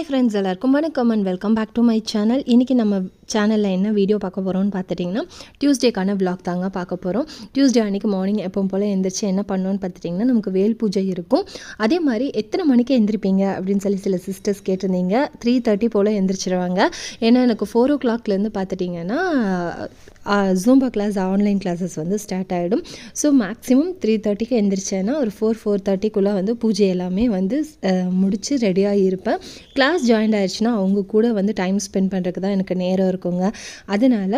Hi friends எல்லாருக்கும் வணக்கம் and welcome back to my channel இன்றைக்கி நம்ம சேனலில் என்ன வீடியோ பார்க்க போகிறோம்னு பார்த்துட்டிங்கன்னா டியூஸ்டேக்கான விளாக் தாங்க பார்க்க போகிறோம் டியூஸ்டே அன்றைக்கி மார்னிங் எப்போ போல் எந்திரிச்சு என்ன பண்ணோன்னு பார்த்துட்டிங்கன்னா நமக்கு வேல் பூஜை இருக்கும். அதே மாதிரி எத்தனை மணிக்கு எந்திரிப்பீங்க அப்படின்னு சொல்லி சில சிஸ்டர்ஸ் கேட்டிருந்தீங்க. த்ரீ தேர்ட்டி போல் எந்திரிச்சிருவாங்க. ஏன்னா எனக்கு ஃபோர் ஓ கிளாக்லேருந்து பார்த்துட்டிங்கன்னா ஜூம்பா கிளாஸ் ஆன்லைன் கிளாஸஸ் வந்து ஸ்டார்ட் ஆகிடும் ஸோ மேக்ஸிமம் த்ரீ தேர்ட்டிக்கு எந்திரிச்சேன்னா ஒரு ஃபோர் ஃபோர் தேர்ட்டிக்குள்ளே வந்து பூஜை எல்லாமே வந்து முடித்து ரெடியாக இருப்பேன் கிளாஸ் கிளாஸ் ஜாயின் ஆயிடுச்சுன்னா அவங்க கூட வந்து டைம் ஸ்பெண்ட் பண்ணுறதுக்கு தான் எனக்கு நேரம் இருக்குங்க. அதனால்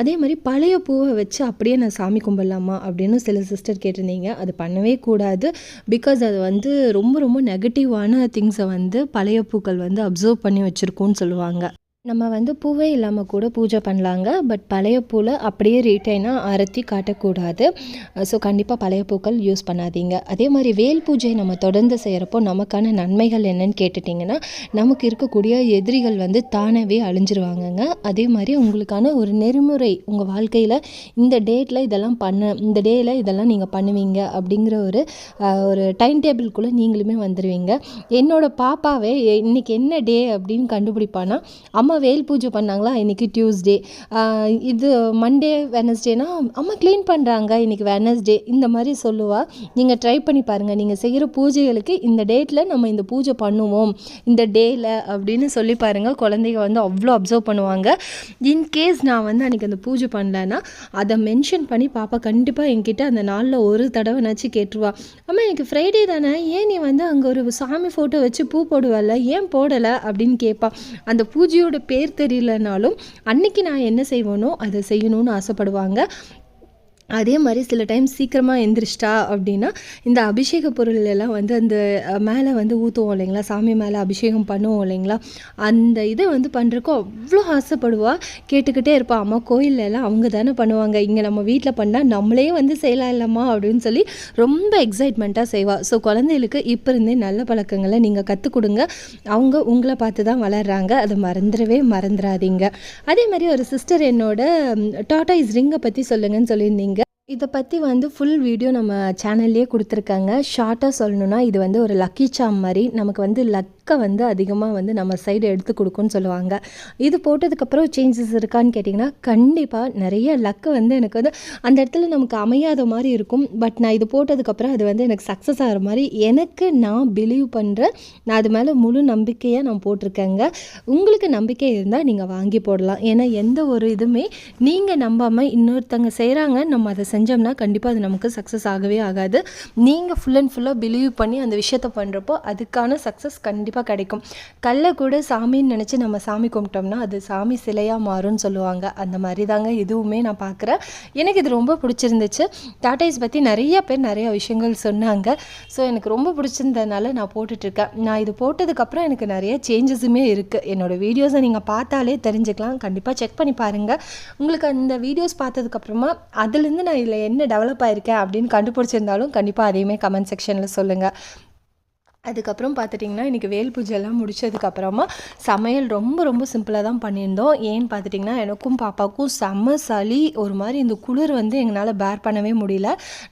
அதே மாதிரி பழைய பூவை வச்சு அப்படியே நான் சாமி கும்பிடலாமா அப்படின்னு சில சிஸ்டர் கேட்டிருந்தீங்க. அது பண்ணவே கூடாது. பிகாஸ் அது வந்து ரொம்ப ரொம்ப நெகட்டிவான திங்ஸை வந்து பழைய பூக்கள் வந்து அப்சர்வ் பண்ணி வச்சுருக்கோன்னு சொல்லுவாங்க. நம்ம வந்து பூவே இல்லாமல் கூட பூஜை பண்ணலாங்க. பட் பழைய பூவில் அப்படியே ரீட்டைனாக அறுத்தி காட்டக்கூடாது. ஸோ கண்டிப்பாக பழைய பூக்கள் யூஸ் பண்ணாதீங்க. அதே மாதிரி வேல் பூஜை நம்ம தொடர்ந்து செய்கிறப்போ நமக்கான நன்மைகள் என்னன்னு கேட்டுட்டிங்கன்னா நமக்கு இருக்கக்கூடிய எதிரிகள் வந்து தானாகவே அழிஞ்சிருவாங்கங்க. அதே மாதிரி உங்களுக்கான ஒரு நெறிமுறை உங்கள் வாழ்க்கையில் இந்த டேட்டில் இதெல்லாம் பண்ண இந்த டேயில் இதெல்லாம் நீங்கள் பண்ணுவீங்க அப்படிங்கிற ஒரு ஒரு டைம் டேபிள்குள்ளே நீங்களுமே வந்துடுவீங்க என்னோட பாப்பாவே இன்றைக்கி இன்னைக்கு என்ன டே அப்படின்னு கண்டுபிடிப்பானா அம்மா அம்மா வேல் பூஜை பண்ணாங்களா இன்னைக்கு டியூஸ்டே இது மண்டே வெனஸ்டேனா அம்மா க்ளீன் பண்ணுறாங்க இன்றைக்கி வெனஸ்டே இந்த மாதிரி சொல்லுவா. நீங்கள் ட்ரை பண்ணி பாருங்கள் நீங்கள் செய்கிற பூஜைகளுக்கு இந்த டேட்டில் நம்ம இந்த பூஜை பண்ணுவோம். இந்த டேயில் அப்படின்னு சொல்லி பாருங்கள் குழந்தைங்க வந்து அவ்வளோ அப்சர்வ் பண்ணுவாங்க. இன்கேஸ் நான் வந்து அன்றைக்கி அந்த பூஜை பண்ணலன்னா அதை மென்ஷன் பண்ணி பாப்பா கண்டிப்பாக என்கிட்ட அந்த நாளில் ஒரு தடவைனாச்சும் கேட்டுருவா. அம்மா எனக்கு ஃப்ரைடே தானே. ஏன் நீ வந்து அங்கே ஒரு சாமி ஃபோட்டோ வச்சு பூ போடுவல்ல? ஏன் போடலை? அப்படின்னு கேட்பா அந்த பூஜையோட பேர் தெரியலனாலும் அன்னைக்கு நான் என்ன செய்வேனோ அதை செய்யணும்னு ஆசைப்படுவாங்க. அதே மாதிரி சில டைம் சீக்கிரமாக எந்திரிச்சிட்டா அப்படின்னா இந்த அபிஷேக பொருள் எல்லாம் வந்து அந்த மேலே வந்து ஊற்றுவோம் இல்லைங்களா? சாமி மேலே அபிஷேகம் பண்ணுவோம் இல்லைங்களா? அந்த இதை வந்து பண்ணுறக்கோ அவ்வளோ ஆசைப்படுவா. கேட்டுக்கிட்டே இருப்பாள் அம்மா கோயில்ல எல்லாம் அவங்க தானே பண்ணுவாங்க. இங்கே நம்ம வீட்டில் பண்ணால் நம்மளே வந்து செய்யலாம் இல்லைம்மா அப்படின்னு சொல்லி ரொம்ப எக்ஸைட்மெண்ட்டாக செய்வா. ஸோ குழந்தைகளுக்கு இப்போ இருந்தே நல்ல பழக்கங்களை நீங்கள் கற்றுக் கொடுங்க. அவங்க உங்களை பார்த்து தான் வளர்கிறாங்க அதை மறந்துடவே மறந்துடாதீங்க. அதே மாதிரி ஒரு சிஸ்டர் என்னோட டாட்டாய்ஸ் ரிங்கை பற்றி சொல்லுங்கன்னு சொல்லியிருந்தீங்க. இதை பற்றி வந்து ஃபுல் வீடியோ நம்ம சேனல்லே கொடுத்துருக்காங்க. ஷார்ட்டாக சொல்லணுன்னா இது வந்து ஒரு லக்கி சாம் மாதிரி நமக்கு வந்து லக் லக்கை வந்து அதிகமாக வந்து நம்ம சைடு எடுத்து கொடுக்கும்னு சொல்லுவாங்க. இது போட்டதுக்கப்புறம் சேஞ்சஸ் இருக்கான்னு கேட்டிங்கன்னா கண்டிப்பாக நிறைய லக்கு வந்து எனக்கு வந்து அந்த இடத்துல நமக்கு அமையாத மாதிரி இருக்கும். பட் நான் இது போட்டதுக்கப்புறம் அது வந்து எனக்கு சக்ஸஸ் ஆகிற மாதிரி எனக்கு நான் பிலீவ் பண்ணுறேன் நான் அது மேலே முழு நம்பிக்கையாக நான் போட்டிருக்கேங்க. உங்களுக்கு நம்பிக்கை இருந்தால் நீங்கள் வாங்கி போடலாம். ஏன்னா எந்த ஒரு இதுவுமே நீங்கள் நம்பாமல் இன்னொருத்தங்க செய்கிறாங்க நம்ம அதை செஞ்சோம்னா கண்டிப்பாக அது நமக்கு சக்ஸஸ் ஆகவே ஆகாது. நீங்கள் ஃபுல் அண்ட் ஃபுல்லாக பிலீவ் பண்ணி அந்த விஷயத்தை பண்ணுறப்போ அதுக்கான சக்ஸஸ் கண்டிப்பாக கிடைக்கும். கல்லை கூட சாமின்னு நினச்சி நம்ம சாமி கும்பிட்டோம்னா அது சாமி சிலையாக மாறும்னு சொல்லுவாங்க. அந்த மாதிரி தாங்க இதுவுமே நான் பார்க்குறேன் எனக்கு இது ரொம்ப பிடிச்சிருந்துச்சு. டாட்டாஸ் பற்றி நிறைய பேர் நிறைய விஷயங்கள் சொன்னாங்க. ஸோ எனக்கு ரொம்ப பிடிச்சிருந்ததுனால நான் போட்டுட்ருக்கேன். நான் இது போட்டதுக்கப்புறம் எனக்கு நிறைய சேஞ்சஸுமே இருக்குது என்னோடய வீடியோஸை நீங்கள் பார்த்தாலே தெரிஞ்சுக்கலாம். கண்டிப்பாக செக் பண்ணி பாருங்கள் உங்களுக்கு அந்த வீடியோஸ் பார்த்ததுக்கப்புறமா அதுலேருந்து நான் இதில் என்ன டெவலப் ஆயிருக்கேன் அப்படின்னு கண்டுபிடிச்சிருந்தாலும் கண்டிப்பாக அதையுமே கமெண்ட் செக்ஷனில் சொல்லுங்கள் அதுக்கப்புறம் பார்த்துட்டிங்கன்னா இன்றைக்கி வேல் பூஜை எல்லாம் முடிச்சதுக்கப்புறமா சமையல் ரொம்ப ரொம்ப சிம்பிளாக தான் பண்ணியிருந்தோம். ஏன்னு பார்த்துட்டிங்கன்னா எனக்கும் பாப்பாவுக்கும் செம்ம சளி ஒரு மாதிரி இந்த குளிர் வந்து எங்களால் பேர் பண்ணவே முடியல.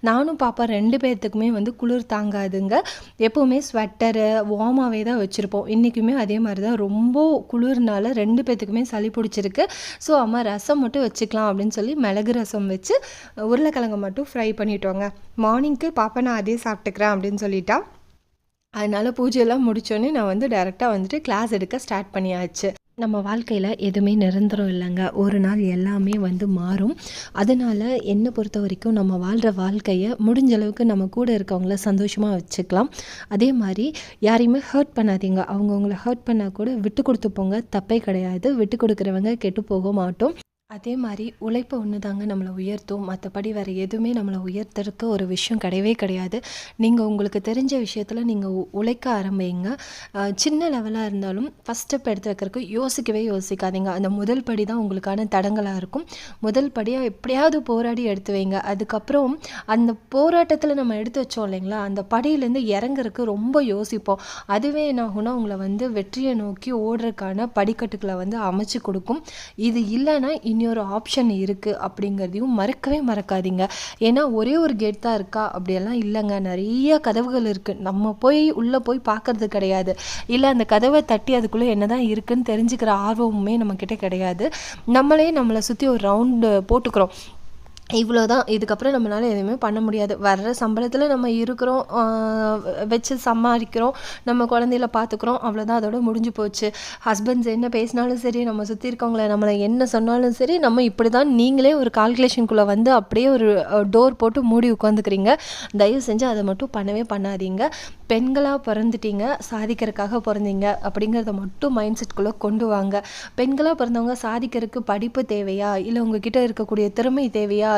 நானும் பாப்பா ரெண்டு பேர்த்துக்குமே வந்து குளிர் தாங்காதுங்க. எப்போவுமே ஸ்வெட்டரு வார்மாகவே தான் வச்சுருப்போம். இன்றைக்குமே அதே மாதிரி தான். ரொம்ப குளிர்னால ரெண்டு பேர்த்துக்குமே சளி பிடிச்சிருக்கு. ஸோ அம்மா ரசம் மட்டும் வச்சுக்கலாம் அப்படின்னு சொல்லி மிளகு ரசம் வச்சு உருளைக்கிழங்கு மட்டும் ஃப்ரை பண்ணிட்டோங்க. மார்னிங்க்கு பாப்பா நான் அதே சாப்பிட்டுக்கிறேன் அப்படின்னு சொல்லிட்டா. அதனால் பூஜையெல்லாம் முடிச்சோடனே நான் வந்து டைரெக்டாக வந்துட்டு கிளாஸ் எடுக்க ஸ்டார்ட் பண்ணியாச்சு. நம்ம வாழ்க்கையில் எதுவுமே நிரந்தரம் இல்லைங்க. ஒரு நாள் எல்லாமே வந்து மாறும். அதனால் என்னை பொறுத்த வரைக்கும் நம்ம வாழ்கிற வாழ்க்கையை முடிஞ்ச அளவுக்கு நம்ம கூட இருக்கவங்கள சந்தோஷமாக வச்சுக்கலாம். அதே மாதிரி யாரையுமே ஹர்ட் பண்ணாதீங்க. அவங்கவுங்கள ஹர்ட் பண்ணால் கூட விட்டு கொடுத்து போங்க. தப்பே கிடையாது. விட்டு கொடுக்குறவங்க கெட்டு போக மாட்டோம். அதே மாதிரி உழைப்பு ஒன்று தாங்க நம்மளை உயர்த்தும். மற்றபடி வேறு எதுவுமே நம்மளை உயர்த்துறதுக்கு ஒரு விஷயம் கிடையவே கிடையாது. நீங்கள் உங்களுக்கு தெரிஞ்ச விஷயத்தில் நீங்கள் உ- உழைக்க ஆரம்பிங்க. சின்ன லெவலாக இருந்தாலும் ஃபஸ்ட் ஸ்டெப் எடுத்து வைக்கிறதுக்கு யோசிக்கவே யோசிக்காதீங்க. அந்த முதல் படி தான் உங்களுக்கான தடங்களாக இருக்கும். முதல் படியாக எப்படியாவது போராடி எடுத்து வைங்க. அதுக்கப்புறம் அந்த போராட்டத்தில் நம்ம எடுத்து வச்சோம் இல்லைங்களா? அந்த படியிலேருந்து இறங்குறதுக்கு ரொம்ப யோசிப்போம். அதுவே என்ன ஆகும்னா உங்களை வந்து வெற்றியை நோக்கி ஓடுறதுக்கான படிக்கட்டுகளை வந்து அமைச்சு கொடுக்கும். இது இல்லைன்னா இன்னொரு ஆப்ஷன் இருக்குது அப்படிங்கிறதையும் மறக்கவே மறக்காதீங்க. ஏன்னா ஒரே ஒரு கேட் தான் இருக்கா? அப்படியெல்லாம் இல்லைங்க. நிறைய கதவுகள் இருக்குது நம்ம போய் உள்ளே போய் பார்க்கறது கிடையாது. இல்லை அந்த கதவை தட்டி அதுக்குள்ளே என்ன தான் இருக்குதுன்னு தெரிஞ்சுக்கிற ஆர்வமுமே நம்மக்கிட்ட கிடையாது. நம்மளே நம்மளை சுற்றி ஒரு ரவுண்டு போட்டுக்கிறோம். இவ்வளோ தான் இதுக்கப்புறம் நம்மளால் எதுவுமே பண்ண முடியாது. வர்ற சம்பளத்தில் நம்ம இருக்கிறோம் வச்சு சம்பாதிக்கிறோம் நம்ம குழந்தையில பார்த்துக்குறோம் அவ்வளோதான் அதோட முடிஞ்சு போச்சு. ஹஸ்பண்ட்ஸ் என்ன பேசினாலும் சரி நம்ம சுற்றி இருக்கவங்கள நம்மளை என்ன சொன்னாலும் சரி நம்ம இப்படி தான் நீங்களே ஒரு கால்குலேஷனுக்குள்ளே வந்து அப்படியே ஒரு டோர் போட்டு மூடி உட்காந்துக்கிறீங்க தயவு செஞ்சு அதை மட்டும் பண்ணவே பண்ணாதீங்க. பெண்களாக பிறந்துட்டீங்க சாதிக்கிறதுக்காக பிறந்தீங்க அப்படிங்கிறத மட்டும் மைண்ட் செட்குள்ளே கொண்டு வாங்க. பெண்களாக பிறந்தவங்க சாதிக்கிறதுக்கு படிப்பு தேவையா? இல்லை உங்ககிட்ட இருக்கக்கூடிய திறமை தேவையா?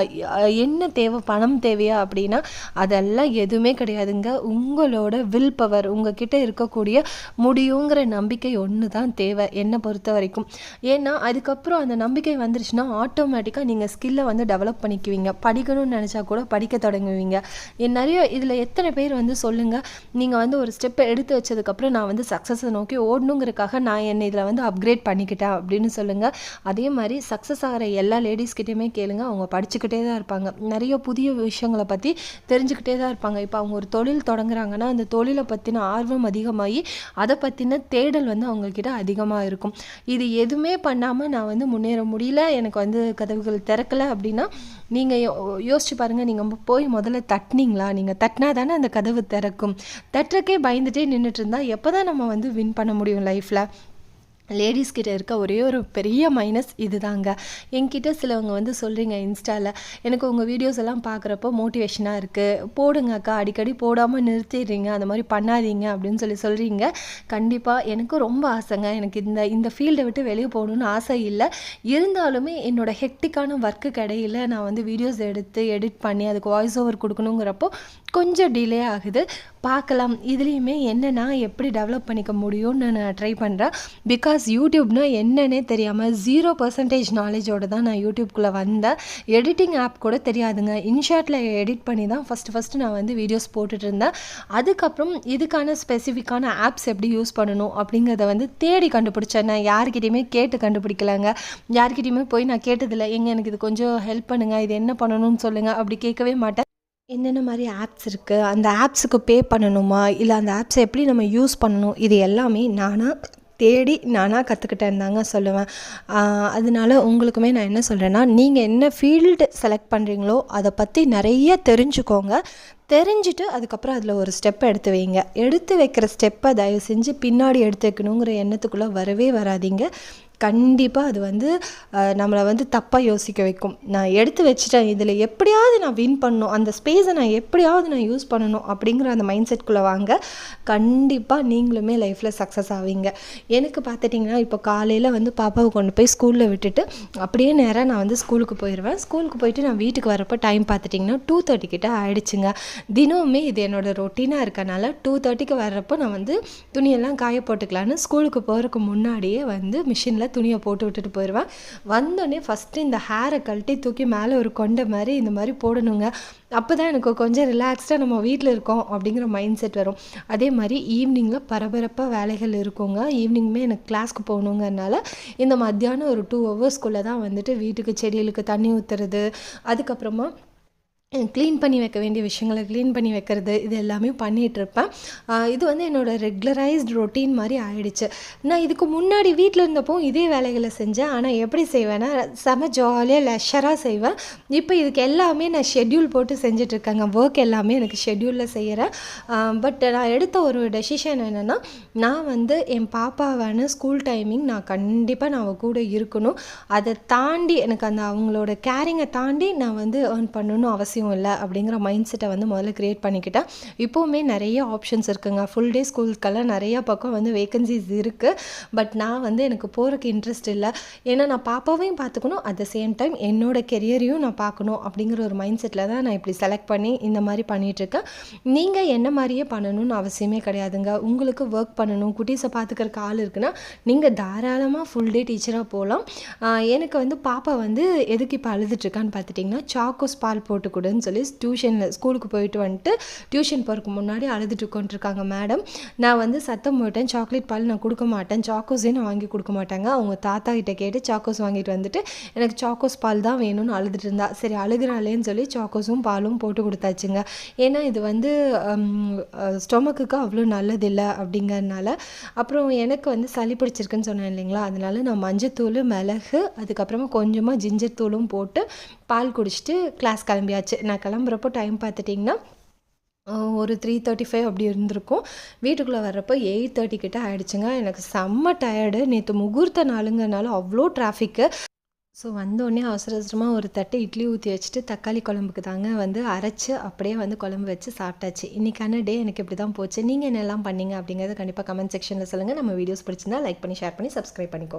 என்ன தேவை பணம் தேவையா அப்படின்னா அதெல்லாம் எதுவுமே கிடையாதுங்க. உங்களோட வில் பவர் உங்ககிட்ட இருக்கக்கூடிய முடியுங்கிற நம்பிக்கை ஒன்று தான் தேவை என்னை பொறுத்த வரைக்கும். ஏன்னா அதுக்கப்புறம் அந்த நம்பிக்கை வந்துருச்சுன்னா ஆட்டோமேட்டிக்காக நீங்கள் ஸ்கில்லை வந்து டெவலப் பண்ணிக்குவீங்க. படிக்கணும்னு நினச்சா கூட படிக்க தொடங்குவீங்க. என் நிறைய இதில் எத்தனை பேர் வந்து சொல்லுங்கள் நீங்கள் வந்து ஒரு ஸ்டெப்பை எடுத்து வச்சதுக்கப்புறம் நான் வந்து சக்ஸஸை நோக்கி ஓடணுங்கிறதுக்காக நான் என்னை இதில் வந்து அப்கிரேட் பண்ணிக்கிட்டேன் அப்படின்னு சொல்லுங்கள் அதே மாதிரி சக்ஸஸ் ஆகிற எல்லா லேடிஸ்கிட்டையுமே கேளுங்க அவங்க படிச்சுக்கிட்டு தான் இருப்பாங்க. நிறைய புதிய விஷயங்களை பற்றி தெரிஞ்சுக்கிட்டே தான் இருப்பாங்க. இப்போ அவங்க ஒரு தொழில் தொடங்குறாங்கன்னா அந்த தொழிலை பற்றின ஆர்வம் அதிகமாகி அதை பற்றின தேடல் வந்து அவங்கக்கிட்ட அதிகமாக இருக்கும். இது எதுவுமே பண்ணாமல் நான் வந்து முன்னேற முடியல எனக்கு வந்து கதவுகள் திறக்கல அப்படின்னா நீங்கள் யோசிச்சு பாருங்கள் நீங்கள் போய் முதல்ல தட்டினீங்களா? நீங்கள் தட்டினா தானே அந்த கதவு திறக்கும். தட்டுறக்கே பயந்துட்டே நின்றுட்டு இருந்தால் எப்போ தான் நம்ம வந்து வின் பண்ண முடியும் லைஃப்பில் லேடிஸ் கிட்ட இருக்க ஒரே ஒரு பெரிய மைனஸ் இதுதாங்க. என்கிட்ட சிலவங்க வந்து சொல்கிறீங்க இன்ஸ்டாவில் எனக்கு உங்கள் வீடியோஸ் எல்லாம் பார்க்குறப்போ மோட்டிவேஷனாக இருக்குது போடுங்க அக்கா அடிக்கடி போடாமல் நிறுத்திடுறீங்க அந்த மாதிரி பண்ணாதீங்க அப்படின்னு சொல்லி சொல்கிறீங்க கண்டிப்பாக எனக்கும் ரொம்ப ஆசைங்க. எனக்கு இந்த இந்த ஃபீல்டை விட்டு வெளியே போகணுன்னு ஆசை இல்லை. இருந்தாலுமே என்னோடய ஹெக்டிக்கான ஒர்க்கு கிடையில நான் வந்து வீடியோஸ் எடுத்து எடிட் பண்ணி அதுக்கு வாய்ஸ் ஓவர் கொடுக்கணுங்கிறப்போ கொஞ்சம் டிலே ஆகுது. பார்க்கலாம். இதுலேயுமே என்ன நான் எப்படி டெவலப் பண்ணிக்க முடியும்னு நான் ட்ரை பண்ணுறேன் பிகாஸ் யூடியூப்னா என்னன்னே தெரியாமல் ஜீரோ பர்சன்டேஜ் நாலேஜோடு தான் நான் யூடியூப்குள்ளே வந்தேன். எடிட்டிங் ஆப் கூட தெரியாதுங்க. இன்ஷாட்டில் எடிட் பண்ணி தான் ஃபஸ்ட்டு ஃபஸ்ட்டு நான் வந்து வீடியோஸ் போட்டுட்டு இருந்தேன். அதுக்கப்புறம் இதுக்கான ஸ்பெசிஃபிக்கான ஆப்ஸ் எப்படி யூஸ் பண்ணணும் அப்படிங்கிறத வந்து தேடி கண்டுபிடிச்சேன். நான் யார்கிட்டையுமே கேட்டு கண்டுபிடிக்கலங்க. யார்கிட்டையுமே போய் நான் கேட்டதில்லை. எங்கே எனக்கு இது கொஞ்சம் ஹெல்ப் பண்ணுங்கள் இது என்ன பண்ணணும்னு சொல்லுங்கள் அப்படி கேட்கவே மாட்டேன். என்னென்ன மாதிரி ஆப்ஸ் இருக்குது அந்த ஆப்ஸுக்கு பே பண்ணணுமா? இல்லை அந்த ஆப்ஸை எப்படி நம்ம யூஸ் பண்ணணும்? இது எல்லாமே நானாக தேடி நானாக கற்றுக்கிட்டேன் தாங்க சொல்லுவேன். அதனால உங்களுக்குமே நான் என்ன சொல்கிறேன்னா நீங்கள் என்ன ஃபீல்டு செலக்ட் பண்ணுறீங்களோ அதை பற்றி நிறைய தெரிஞ்சுக்கோங்க. தெரிஞ்சுட்டு அதுக்கப்புறம் அதில் ஒரு ஸ்டெப்பை எடுத்து வைங்க. எடுத்து வைக்கிற ஸ்டெப்பை தயவு செஞ்சு பின்னாடி எடுத்து வைக்கணுங்கிற எண்ணத்துக்குள்ளே வரவே வராதீங்க. கண்டிப்பாக அது வந்து நம்மளை வந்து தப்பாக யோசிக்க வைக்கும். நான் எடுத்து வச்சுட்டேன் இதில் எப்படியாவது நான் வின் பண்ணணும் அந்த ஸ்பேஸை நான் எப்படியாவது நான் யூஸ் பண்ணணும் அப்படிங்கிற அந்த மைண்ட் செட்குள்ளே வாங்க கண்டிப்பாக நீங்களுமே லைஃப்பில் சக்ஸஸ் ஆவீங்க. எனக்கு பார்த்துட்டிங்கன்னா இப்போ காலையில் வந்து பாப்பாவை கொண்டு போய் ஸ்கூலில் விட்டுட்டு அப்படியே நேராக நான் வந்து ஸ்கூலுக்கு போயிடுவேன் ஸ்கூலுக்கு போயிட்டு நான் வீட்டுக்கு வரப்போ டைம் பார்த்துட்டிங்கன்னா டூ தேர்ட்டி கிட்ட ஆயிடுச்சுங்க. தினமுமே இது என்னோட ரொட்டீனாக இருக்கனால டூ தேர்ட்டிக்கு வர்றப்போ நான் வந்து துணியெல்லாம் காய போட்டுக்கலான்னு ஸ்கூலுக்கு போகிறதுக்கு முன்னாடியே வந்து மிஷினில் துணியை போட்டு விட்டுட்டு போயிடுவேன் வந்தோடனே ஃபஸ்ட்டு இந்த ஹேரை கழட்டி தூக்கி மேலே ஒரு கொண்டை மாதிரி இந்த மாதிரி போடணுங்க. அப்போ தான் எனக்கு கொஞ்சம் ரிலாக்ஸ்டாக நம்ம வீட்டில் இருக்கோம் அப்படிங்கிற மைண்ட் செட் வரும். அதே மாதிரி ஈவினிங்கில் பரபரப்பாக வேலைகள் இருக்குங்க. ஈவினிங்குமே எனக்கு கிளாஸ்க்கு போகணுங்கிறனால இந்த மத்தியானம் ஒரு டூ ஹவர்ஸ்க்குள்ளே தான் வந்துட்டு வீட்டுக்கு செடிகளுக்கு தண்ணி ஊற்றுறது அதுக்கப்புறமா க்ளீன் பண்ணி வைக்க வேண்டிய விஷயங்களை க்ளீன் பண்ணி வைக்கிறது இது எல்லாமே பண்ணிகிட்ருப்பேன் இது வந்து என்னோடய ரெகுலரைஸ்டு ரொட்டீன் மாதிரி ஆயிடுச்சு. நான் இதுக்கு முன்னாடி வீட்டில் இருந்தப்போ இதே வேலைகளை செஞ்சேன். ஆனால் எப்படி செய்வேன்னா செம ஜாலியாக லெஷராக செய்வேன். இப்போ இதுக்கு எல்லாமே நான் ஷெட்யூல் போட்டு செஞ்சிட்ருக்கேங்க ஒர்க் எல்லாமே எனக்கு ஷெட்யூலில் செய்கிறேன் பட் நான் எடுத்த ஒரு டெசிஷன் என்னென்னா நான் வந்து என் பாப்பாவான ஸ்கூல் டைமிங் நான் கண்டிப்பாக நான் அவள் கூட இருக்கணும். அதை தாண்டி எனக்கு அந்த அவங்களோட கேரிங்கை தாண்டி நான் வந்து ஏர்ன் பண்ணணும் அவசியம் இல்லை அப்படிங்கிற மைண்ட் செட்டை வந்து முதல்ல க்ரியேட் பண்ணிக்கிட்டேன் இப்போவுமே நிறைய ஆப்ஷன்ஸ் இருக்குங்க. ஃபுல் டே ஸ்கூல்ஸ்க்கெல்லாம் நிறையா பக்கம் வந்து வேகன்சிஸ் இருக்குது பட் நான் வந்து எனக்கு போகிறக்கு இன்ட்ரெஸ்ட் இல்லை. ஏன்னா நான் பாப்பாவையும் பார்த்துக்கணும். அட் த சேம் டைம் என்னோட கெரியரையும் நான் பார்க்கணும் அப்படிங்கிற ஒரு மைண்ட் செட்டில் தான் நான் இப்படி செலக்ட் பண்ணி இந்த மாதிரி பண்ணிகிட்ருக்கேன் நீங்கள் என்ன மாதிரியே பண்ணணும்னு அவசியமே கிடையாதுங்க. உங்களுக்கு ஒர்க் பண்ணணும் குட்டீஸை பார்த்துக்கறக்கு ஆள் இருக்குன்னா நீங்கள் தாராளமாக ஃபுல் டே டீச்சராக போகலாம் எனக்கு வந்து பாப்பா வந்து எதுக்கு இப்போ அழுதுட்ருக்கான்னு பார்த்துட்டிங்கன்னா சாக்கோஸ் பால் போட்டு கொடு. முடியலன்னு சொல்லி டியூஷனில் ஸ்கூலுக்கு போயிட்டு வந்துட்டு டியூஷன் போகிறதுக்கு முன்னாடி அழுதுட்டு உட்காந்துருக்காங்க மேடம் நான் வந்து சத்தம் போயிட்டேன் சாக்லேட் பால் நான் கொடுக்க மாட்டேன் சாக்கோஸே நான் வாங்கி கொடுக்க மாட்டாங்க. அவங்க தாத்தா கிட்டே கேட்டு சாக்கோஸ் வாங்கிட்டு வந்துட்டு எனக்கு சாக்கோஸ் பால் தான் வேணும்னு அழுதுட்டு இருந்தா. சரி அழுகிறாளேன்னு சொல்லி சாக்கோஸும் பாலும் போட்டு கொடுத்தாச்சுங்க. ஏன்னா இது வந்து ஸ்டொமக்குக்கு அவ்வளோ நல்லதில்லை அப்படிங்கறதுனால. அப்புறம் எனக்கு வந்து சளி பிடிச்சிருக்குன்னு சொன்னேன் இல்லைங்களா? அதனால நான் மஞ்சத்தூள் மிளகு அதுக்கப்புறமா கொஞ்சமாக ஜிஞ்சர் தூளும் போட்டு பால் குடிச்சிட்டு கிளாஸ் கிளம்பியாச்சு. நான் கிளம்புறப்போ டைம் பார்த்துட்டிங்கன்னா ஒரு த்ரீ தேர்ட்டி ஃபைவ் அப்படி இருந்திருக்கும். வீட்டுக்குள்ளே வர்றப்போ எயிட் தேர்ட்டி கிட்ட ஆகிடுச்சுங்க எனக்கு செம்ம டயர்டு நேற்று முகூர்த்த நாளுங்கனால அவ்வளோ டிராஃபிக்கு ஸோ வந்தோடனே அவசர அவசரமாக ஒரு தட்டு இட்லி ஊற்றி வச்சுட்டு தக்காளி குழம்புக்கு தாங்க வந்து அரைச்சி அப்படியே வந்து குழம்பு வச்சு சாப்பிட்டாச்சு. இன்றைக்கான டே எனக்கு இப்படி தான் போச்சு. நீங்கள் என்னெல்லாம் பண்ணீங்க அப்படிங்கிறத கண்டிப்பாக கமெண்ட் செக்ஷனில் சொல்லுங்கள் நம்ம வீடியோஸ் பிடிச்சிருந்தா லைக் பண்ணி ஷேர் பண்ணி சப்ஸ்கிரைப் பண்ணிக்கோ